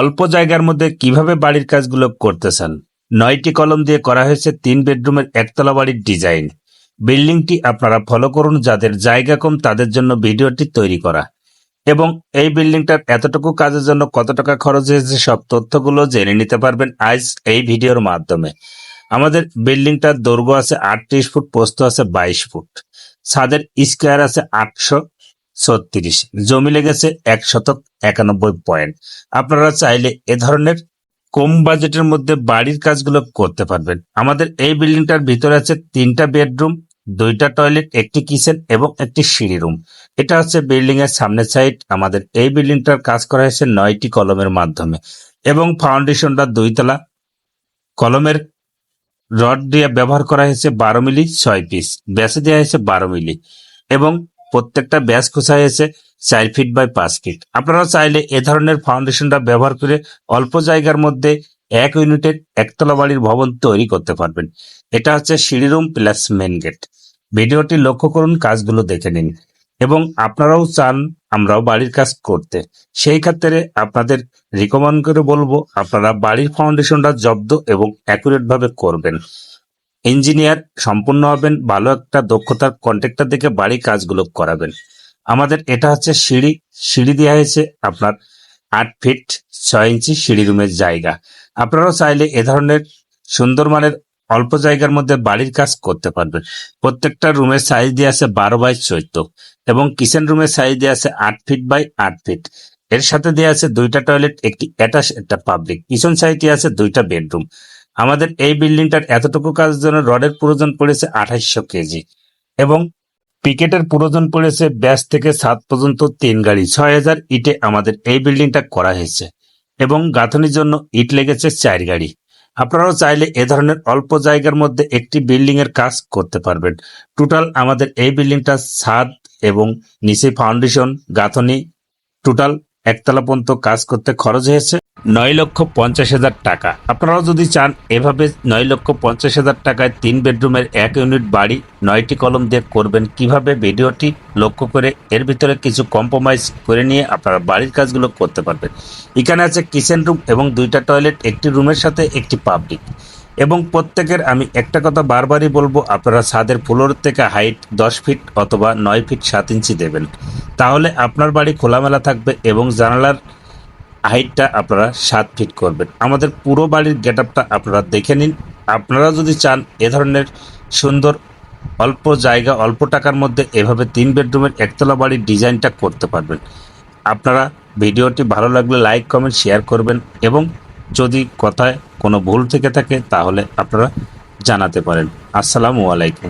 অল্প জায়গার মধ্যে কীভাবে বাড়ির কাজগুলো করতেছেন? নয়টি কলম দিয়ে করা হয়েছে তিন বেডরুমের একতলা বাড়ির ডিজাইন। বিল্ডিংটি আপনারা ফলো করুন, যাদের জায়গা কম তাদের জন্য ভিডিওটি তৈরি করা। এবং এই বিল্ডিংটার এতটুকু কাজের জন্য কত টাকা খরচ হয়েছে সব তথ্যগুলো জেনে নিতে পারবেন আজ এই ভিডিওর মাধ্যমে। আমাদের বিল্ডিংটার দৈর্ঘ্য আছে আটত্রিশ ফুট, পোস্ত আছে বাইশ ফুট। ছাদের স্কোয়ার আছে আটশো ছত্রিশ। জমি লেগেছে এক শতক একানব্বই পয়েন্ট। আপনারা চাইলে এ ধরনের কম বাজেটের মধ্যে বাড়ির কাজগুলো করতে পারবেন। আমাদের এই বিল্ডিংটার ভিতরে আছে তিনটা বেডরুম, দুইটা টয়লেট, একটি কিচেন এবং একটি সিঁড়ি রুম। এটা হচ্ছে বিল্ডিং এর সামনের সাইড। আমাদের এই বিল্ডিংটার কাজ করা হয়েছে নয়টি কলমের মাধ্যমে এবং ফাউন্ডেশনটা দুইতলা। কলমের রড দিয়ে ব্যবহার করা হয়েছে বারো মিলি, ছয় পিস। ব্যাসে দেওয়া হয়েছে বারো মিলি এবং প্রত্যেকটা ব্যাস খোঁচা হয়েছে চার ফিট বাই পাঁচ ফিট আপনারা চাইলে এ ধরনের ফাউন্ডেশনটা ব্যবহার করে অল্প জায়গার মধ্যে এক ইউনিটের একতলা বাড়ির ভবন তৈরি করতে পারবেন। এটা হচ্ছে সিঁড়ি রুম প্লাস মেন গেট ভিডিওটি লক্ষ্য করুন, কাজগুলো দেখে নিন। এবং আপনারাও চান আমরাও বাড়ির কাজ করতে। সেই ক্ষেত্রে আপনাদের রিকমেন্ড করে বলব, আপনারা বাড়ির ফাউন্ডেশনটা জব্দ এবং অ্যাকুরেট ভাবে করবেন। ইঞ্জিনিয়ার সম্পূর্ণ হবেন, ভালো একটা দক্ষতার কন্ট্রাক্টর দেখে বাড়ির কাজগুলো করাবেন। আমাদের এটা হচ্ছে সিঁড়ি সিঁড়ি দেওয়া হয়েছে আপনার আট ফিট ছয় ইঞ্চি সিঁড়ি রুমের জায়গা। আপনারাও চাইলে এ ধরনের সুন্দর মানের অল্প জায়গার মধ্যে বাড়ির কাজ করতে পারবেন। প্রত্যেকটা রুমের সাইজ দিয়ে আছে বারো বাই চোদ্দ এবং কিচেন রুমের সাইজ দিয়ে আছে আট ফিট বাই আট ফিট এর সাথে দেওয়া আছে দুইটা টয়লেট একটি অ্যাটাচ একটা পাবলিক পিছন সাইডে আছে দুইটা বেডরুম আমাদের এই বিল্ডিংটার এতটুকু কাজের জন্য রডের প্রয়োজন পড়েছে আঠাইশশো কেজি এবং পিকেটের প্রয়োজন পড়েছে ব্যাস থেকে সাত পর্যন্ত তিন গাড়ি। ছয় হাজার ইটে আমাদের এই বিল্ডিংটা করা হয়েছে এবং গাঁথনির জন্য ইট লেগেছে চার গাড়ি। আপনারাও চাইলে এ ধরনের অল্প জায়গার মধ্যে একটি বিল্ডিং এর কাজ করতে পারবেন। টোটাল আমাদের এই বিল্ডিংটা ছাদ এবং নিচে ফাউন্ডেশন, গাঁথনি, টোটাল একতলা পর্যন্ত কাজ করতে খরচ হয়েছে। নয় লক্ষ পঞ্চাশ হাজার টাকা। আপনারাও যদি চান এভাবে নয় লক্ষ পঞ্চাশ হাজার টাকায় তিন বেডরুমের এক ইউনিট বাড়ি, নয়টি কলম দিয়ে করবেন কীভাবে ভিডিওটি লক্ষ্য করে, এর ভিতরে কিছু কম্প্রোমাইজ করে নিয়ে আপনারা বাড়ির কাজগুলো করতে পারবেন। এখানে আছে কিচেন রুম এবং দুইটা টয়লেট একটি রুমের সাথে একটি পাবলিক এবং প্রত্যেকের আমি একটা কথা বারবারই বলব, আপনারা ছাদের ফ্লোর থেকে হাইট দশ ফিট অথবা নয় ফিট সাত ইঞ্চি দেবেন। তাহলে আপনার বাড়ি খোলামেলা থাকবে এবং জানালার হাইটটা আপনারা সাত ফিট করবেন। আমাদের পুরো বাড়ির গেট আপটা আপনারা দেখে নিন। আপনারা যদি চান এ ধরনের সুন্দর অল্প জায়গা, অল্প টাকার মধ্যে এভাবে তিন বেডরুমের একতলা বাড়ির ডিজাইনটা করতে পারবেন। আপনারা ভিডিওটি ভালো লাগলে লাইক, কমেন্ট, শেয়ার করবেন এবং যদি কথায় কোনো ভুল থেকে থাকে তাহলে আপনারা জানাতে পারেন। আসসালামু আলাইকুম।